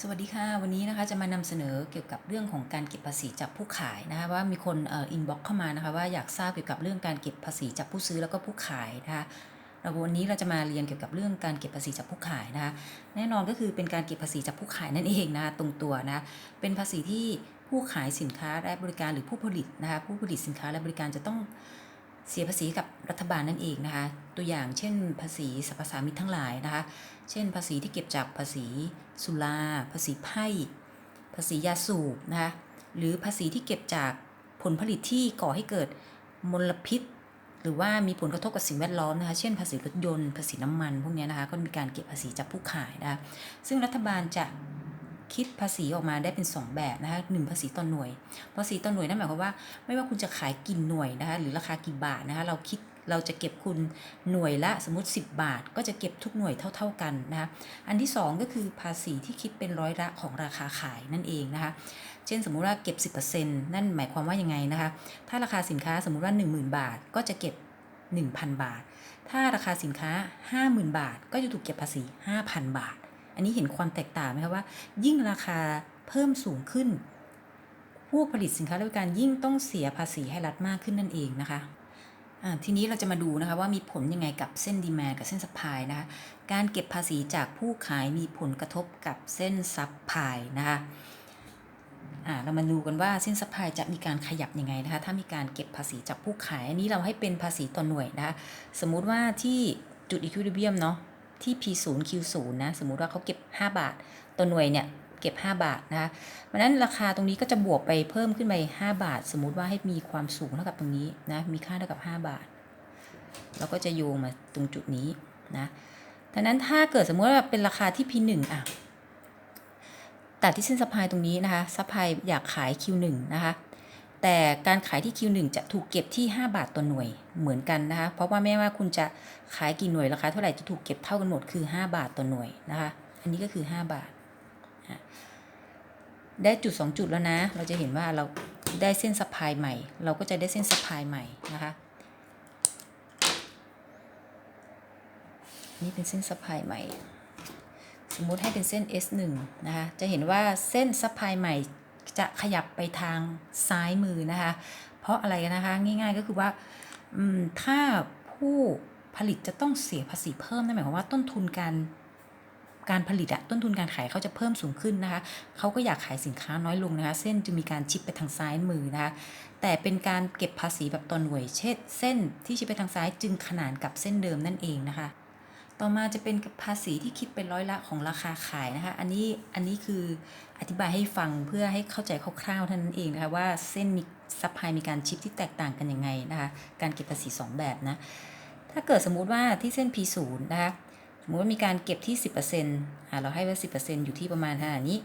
สวัสดีค่ะ วันนี้นะคะจะมานำเสนอเกี่ยวกับเรื่องของการเก็บภาษีจากผู้ขายนะคะว่ามีคนเอ่ออินบ็อกเข้ามานะคะว่าอยากทราบเกี่ยวกับเรื่องการเก็บภาษีจากผู้ซื้อแล้วก็ผู้ขายนะคะเราวันนี้เราจะมาเรียนเกี่ยวกับเรื่องการเก็บภาษีจากผู้ขายนะคะแน่นอนก็คือเป็นการเก็บภาษีจากผู้ขายนั่นเองนะคะตรงตัวนะเป็นภาษีที่ผู้ขายสินค้าและบริการหรือผู้ผลิตนะคะผู้ผลิตสินค้าและบริการจะต้อง เสียภาษีกับรัฐบาลนั่นเองนะคะ ตัวอย่างเช่น ภาษีสรรพสามิตทั้งหลายนะคะ เช่น ภาษีที่เก็บจากภาษีสุรา ภาษีไพ่ ภาษียาสูบนะคะ หรือภาษีที่เก็บจากผลผลิตที่ก่อให้เกิดมลพิษ หรือว่ามีผลกระทบกับสิ่งแวดล้อมนะคะ เช่น ภาษีรถยนต์ ภาษีน้ำมัน พวกนี้นะคะ ก็มีการเก็บภาษีจากผู้ขายนะคะ ซึ่งรัฐบาลจะ คิดภาษีออกมาได้เป็น 2 แบบนะคะหนึ่งภาษีต่อหน่วย ภาษีต่อหน่วยนั่นหมายความว่า ไม่ว่าคุณจะขายกี่หน่วยนะคะหรือราคากี่บาทนะคะเราคิดเราจะเก็บคุณหน่วยละสมมติ 10 บาท ก็จะเก็บทุกหน่วยเท่า ๆกันนะคะอันที่ 2 ก็คือภาษีที่คิดเป็นร้อยละของราคาขายนั่นเองนะคะเช่นสมมุติว่าเก็บ 10%นั่นหมายความว่ายังไงนะคะถ้าราคาสินค้าสมมุติว่า 10,000 บาท ก็จะเก็บ 1,000 บาท ถ้าราคาสินค้า 50,000 บาท ก็จะถูกเก็บภาษี 5,000 บาท อันนี้เห็นความแตกต่างไหมคะว่า ยิ่งราคาเพิ่มสูงขึ้น ผู้ผลิตสินค้าและบริการยิ่งต้องเสียภาษีให้รัฐมากขึ้นนั่นเองนะคะทีนี้เราจะมาดูนะคะว่ามีผลยังไงกับเส้นดีแมกับเส้นซัพพลายนะคะการเก็บภาษีจากผู้ขายมีผลกระทบกับเส้นซัพพลายนะคะเรามาดูกันว่าเส้นซัพพลายจะมีการขยับยังไงนะคะถ้ามีการเก็บภาษีจากผู้ขาย อันนี้เราให้เป็นภาษีต่อหน่วยนะคะสมมุติว่าที่จุด equilibrium เนาะ ที่ P0 Q0 นะ สมมุติว่าเขาเก็บ 5 บาทต่อหน่วยเนี่ยเก็บ 5 บาทนะคะเพราะนั้นราคาตรงนี้ก็จะบวกไปเพิ่มขึ้นไป 5 บาท สมมุติว่าให้มีความสูงเท่ากับตรงนี้นะ มีค่าเท่ากับ 5 บาท เราก็จะโยงมาตรงจุดนี้นะดังนั้นถ้าเกิดสมมติว่าเป็นราคาที่ P1 อะตัดที่เส้นซัพายตรงนี้นะคะซัพายอยากขาย Q1 นะคะ แต่การขายที่ Q1 จะถูกเก็บที่ 5 บาทต่อหน่วยเหมือนกันนะคะ เพราะว่าไม่ว่าคุณจะขายกี่หน่วยราคาเท่าไหร่จะถูกเก็บเท่ากันหมดคือ 5 บาทต่อหน่วยนะคะ อันนี้ก็คือ 5 บาท ได้จุด 2 จุดแล้วนะ เราจะเห็นว่าเราได้เส้นสะพายใหม่ เราก็จะได้เส้นสะพายใหม่นะคะ นี่เป็นเส้นสะพายใหม่ สมมุติให้เป็นเส้น S1 นะคะ จะเห็นว่าเส้นสะพายใหม่ จะขยับไปทางซ้ายมือนะคะ เพราะอะไรนะคะง่ายๆก็คือว่าถ้าผู้ผลิตจะต้องเสียภาษีเพิ่มนั่นหมายความว่าต้นทุนการการผลิตอะต้นทุนการขายเขาจะเพิ่มสูงขึ้นนะคะเขาก็อยากขายสินค้าน้อยลงนะคะ เส้นจะมีการชิปไปทางซ้ายมือนะคะ แต่เป็นการเก็บภาษีแบบต่อหน่วย เช่น เส้นที่ชิปไปทางซ้ายจึงขนานกับเส้นเดิมนั่นเองนะคะ ต่อมาจะเป็นภาษีที่คิดเป็นร้อยละของราคาขายนะคะ อันนี้อันนี้คืออธิบายให้ฟังเพื่อให้เข้าใจคร่าวๆเท่านั้นเองนะคะว่าเส้นมีซัพพลายมีการชิปที่แตกต่างกันยังไงนะคะการเก็บภาษี 2 แบบนะ ถ้าเกิดสมมุติว่าที่เส้น P0 นะคะสมมติว่ามีการเก็บที่ 10%อ่าเราให้ว่า10%อยู่ที่ประมาณขนาดนี้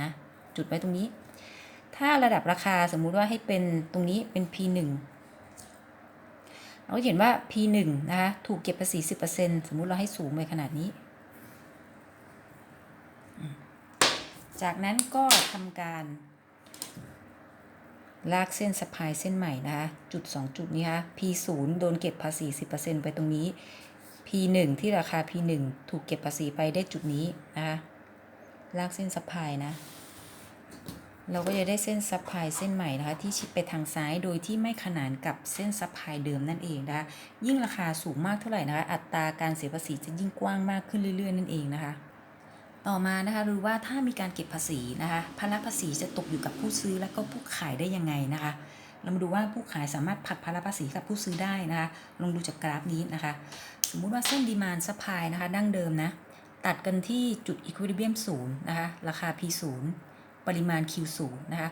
นะจุดไว้ตรงนี้ ถ้าระดับราคาสมมุติว่าให้เป็นตรงนี้เป็น P1 เราเห็นว่า P1 นะคะถูกเก็บภาษี 10%สมมุติเราให้สูงไปขนาดนี้ จากนั้นก็ทำการลากเส้นสะพายเส้นใหม่นะคะจุด 2 จุดนี้ค่ะ P0 โดนเก็บภาษี 10%ไปตรงนี้ P1 ที่ราคา P1 ถูกเก็บภาษีไปได้จุดนี้นะคะลากเส้นสะพายนะ เราก็จะได้เส้นซับพลายเส้นใหม่นะคะที่ชิดไปทางซ้ายโดยที่ไม่ขนานกับเส้นซับพลายเดิมนั่นเองนะคะยิ่งราคาสูงมากเท่าไหร่นะคะอัตราการเสียภาษีจะยิ่งกว้างมากขึ้นเรื่อยๆ นั่นเองนะคะ ต่อมานะคะรู้ว่าถ้ามีการเก็บภาษีนะคะภาระภาษีจะตกอยู่กับผู้ซื้อและก็ผู้ขายได้ยังไงนะคะเรามาดูว่าผู้ขายสามารถผลักภาระภาษีกับผู้ซื้อได้นะคะ ลองดูจากกราฟนี้นะคะ สมมุติว่าเส้นดีมานซัพพลายนะคะดั้งเดิมนะ ตัดกันที่จุด equilibrium ศูนย์นะคะ ราคา P 0 ปริมาณ Q 0 นะคะ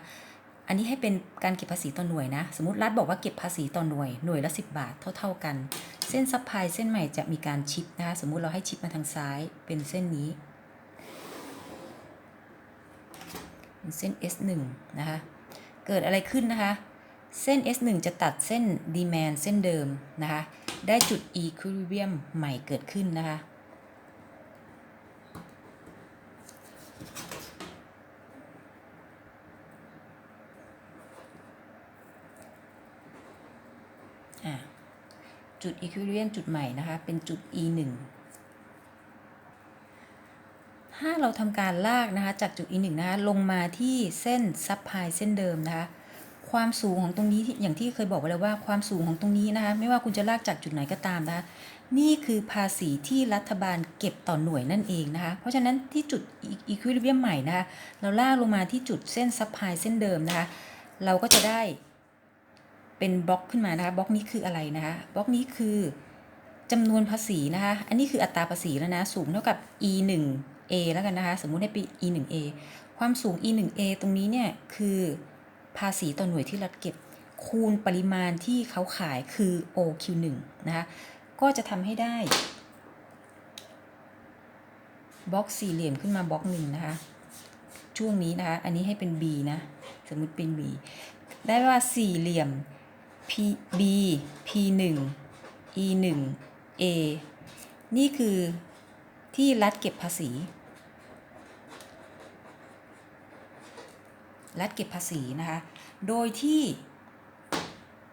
อันนี้ให้เป็นการเก็บภาษีต่อหน่วยนะ สมมติรัฐบอกว่าเก็บภาษีต่อหน่วย หน่วยละ 10 บาทเท่า ๆกัน เส้นซัพพลายเส้นใหม่จะมีการชิปนะคะ สมมุติเราให้ชิปมาทางซ้ายเป็นเส้นนี้ เป็นเส้น S1 นะคะ เกิดอะไรขึ้นนะคะ เส้น S1 จะตัดเส้น demand เส้นเดิมนะคะ ได้จุด equilibrium ใหม่เกิดขึ้นนะคะ จุด equilibrium จุดใหม่นะคะ เป็นจุด e 1ถ้าเราทำการลากนะคะ จากจุด E1 นะคะ ลงมาที่เส้นซับพลายเส้นเดิมนะคะ ความสูงของตรงนี้อย่างที่เคยบอกไว้แล้วว่าความสูงของตรงนี้นะคะ ไม่ว่าคุณจะลากจากจุดไหนก็ตามนะคะ นี่คือภาษีที่รัฐบาลเก็บต่อหน่วยนั่นเองนะคะ เพราะฉะนั้นที่จุดอีควิลิเบียมใหม่นะคะ เราลากลงมาที่จุดเส้นซับพลายเส้นเดิมนะคะ เราก็จะได้ เป็นบล็อกขึ้นมานะคะบล็อกนี้คืออะไรนะคะบล็อกนี้คือจำนวนภาษีนะคะ อันนี้คืออัตราภาษีแล้วนะ สูงเท่ากับ e 1 a แล้วกันนะคะ สมมุติให้เป็น e 1 a ความสูง e 1 a ตรงนี้เนี่ยคือภาษีต่อหน่วยที่รัฐเก็บ คูณปริมาณที่เขาขายคือ OQ 1นะคะ ก็จะทำให้ได้บล็อกสี่เหลี่ยมขึ้นมาบล็อกหนึ่งนะคะ ช่วงนี้นะคะ อันนี้ให้เป็น B นะ สมมุติเป็น B ได้ว่าสี่เหลี่ยม P B P 1 E 1 A นี่คือที่รัฐเก็บภาษี รัฐเก็บภาษีนะคะ โดยที่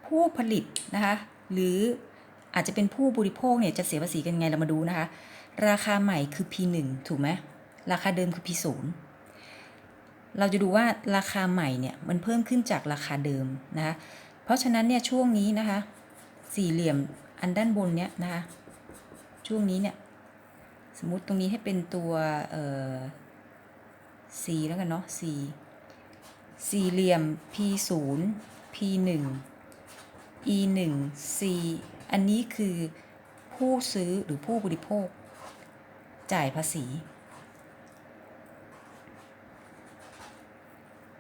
ผู้ผลิตนะคะหรืออาจจะเป็นผู้บริโภคเนี่ยจะเสียภาษีกันไงเรามาดูนะคะ ราคาใหม่คือ P1 ถูกไหมราคาเดิมคือ P0 เราจะดูว่าราคาใหม่เนี่ยมันเพิ่มขึ้นจากราคาเดิมนะคะ เพราะฉะนั้นเนี่ยช่วงนี้นะคะ สี่เหลี่ยมอันด้านบนเนี่ยนะคะ ช่วงนี้เนี่ย สมมุติตรงนี้ให้เป็นตัวเอ่อ C แล้วกันเนาะ C สี่เหลี่ยม P 0 P 1 E 1 C อันนี้คือผู้ซื้อหรือผู้บริโภค จ่ายภาษี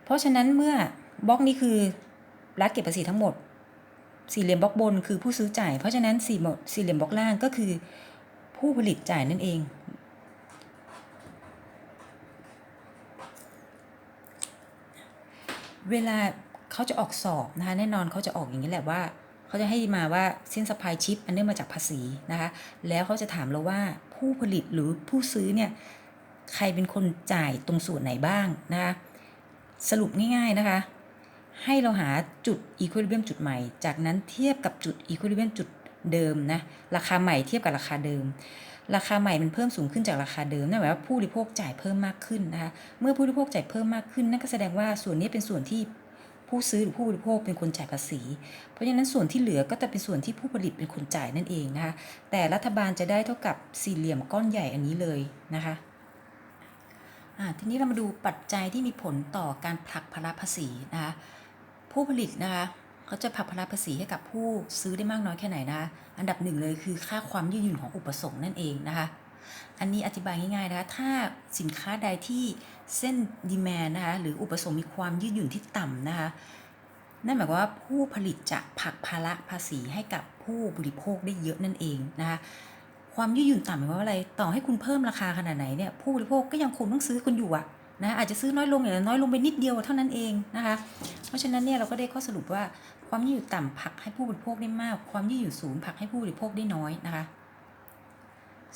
เพราะฉะนั้นเมื่อบล็อกนี้คือ รัฐเก็บภาษีทั้งหมด สี่เหลี่ยมบล็อกบนคือผู้ซื้อจ่าย เพราะฉะนั้นสี่สี่เหลี่ยมบล็อกล่างก็คือผู้ผลิตจ่ายนั่นเอง เวลาเขาจะออกสอบนะคะแน่นอนเขาจะออกอย่างนี้แหละว่าเขาจะให้มาว่าเส้นสปายชิปอันเนื่องมาจากภาษีนะคะแล้วเขาจะถามเราว่าผู้ผลิตหรือผู้ซื้อเนี่ยใครเป็นคนจ่ายตรงส่วนไหนบ้างนะคะสรุปง่ายๆนะคะ ให้เราหาจุด equilibrium จุดใหม่ จากนั้นเทียบกับจุด equilibrium จุดเดิมนะราคาใหม่เทียบกับราคาเดิม ราคาใหม่มันเพิ่มสูงขึ้นจากราคาเดิมนั่นหมายว่าผู้บริโภคจ่ายเพิ่มมากขึ้นนะคะเมื่อผู้บริโภคจ่ายเพิ่มมากขึ้นนั่นก็แสดงว่าส่วนนี้เป็นส่วนที่ผู้ซื้อหรือผู้บริโภคเป็นคนจ่ายภาษี เพราะฉะนั้นส่วนที่เหลือก็จะเป็นส่วนที่ผู้ผลิตเป็นคนจ่ายนั่นเองนะคะ แต่รัฐบาลจะได้เท่ากับสี่เหลี่ยมก้อนใหญ่อันนี้เลยนะคะอ่าทีนี้เรามาดูปัจจัยที่มีผลต่อการผลักภาระภาษีนะคะ ผู้ผลิตนะคะเขาจะผักภาระภาษีให้กับผู้ซื้อได้มากน้อยแค่ไหนนะคะอันดับหนึ่งเลยคือค่าความยืดหยุ่นของอุปสงค์นั่นเองนะคะอันนี้อธิบายง่ายๆนะคะถ้าสินค้าใดที่เส้นดีแมนนะคะหรืออุปสงค์มีความยืดหยุ่นที่ต่ำนะคะนั่นหมายความว่าผู้ผลิตจะผักภาระภาษีให้กับผู้บริโภคได้เยอะนั่นเองนะคะความยืดหยุ่นต่ำหมายความว่าอะไร ต่อให้คุณเพิ่มราคาขนาดไหนเนี่ยผู้บริโภคก็ยังคงต้องซื้อคุณอยู่อะ นะอาจจะซื้อน้อยลงอย่างน้อยลงไปนิดเดียวเท่านั้นเองนะคะ เพราะฉะนั้นเนี่ยเราก็ได้ข้อสรุปว่าความยืดหยุ่นต่ำผลักให้ผู้บริโภคได้มาก ความยืดหยุ่นสูงผลักให้ผู้บริโภคได้น้อยนะคะ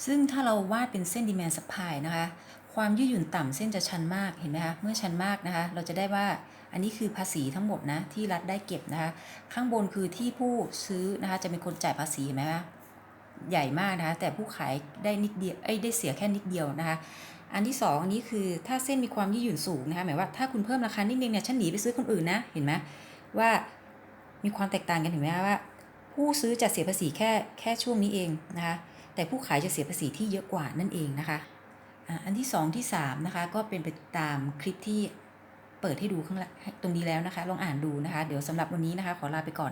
ซึ่งถ้าเราวาดเป็นเส้น demand supply นะคะ ความยืดหยุ่นต่ำเส้นจะชันมากเห็นไหมคะเมื่อชันมากนะคะ เราจะได้ว่าอันนี้คือภาษีทั้งหมดนะที่รัฐได้เก็บนะคะ ข้างบนคือที่ผู้ซื้อนะคะจะเป็นคนจ่ายภาษีเห็นไหมคะใหญ่มากนะคะแต่ผู้ขายได้นิดเดียวเอ้ยได้เสียแค่นิดเดียวนะคะ อันที่สองอันนี้คือถ้าเส้นมีความยืดหยุ่นสูงนะคะหมายว่าถ้าคุณเพิ่มราคานิดนึงเนี่ยฉันหนีไปซื้อคนอื่นนะเห็นไหมว่ามีความแตกต่างกันเห็นไหมว่า ผู้ซื้อจะเสียภาษีแค่แค่ช่วงนี้เองนะคะแต่ผู้ขายจะเสียภาษีที่เยอะกว่านั่นเองนะคะอันที่ 2 ที่3นะคะก็เป็นไปตามคลิปที่เปิดให้ดูข้างหลังตรงนี้แล้วนะคะ ลองอ่านดูนะคะ เดี๋ยวสำหรับวันนี้นะคะ ขอลาไปก่อน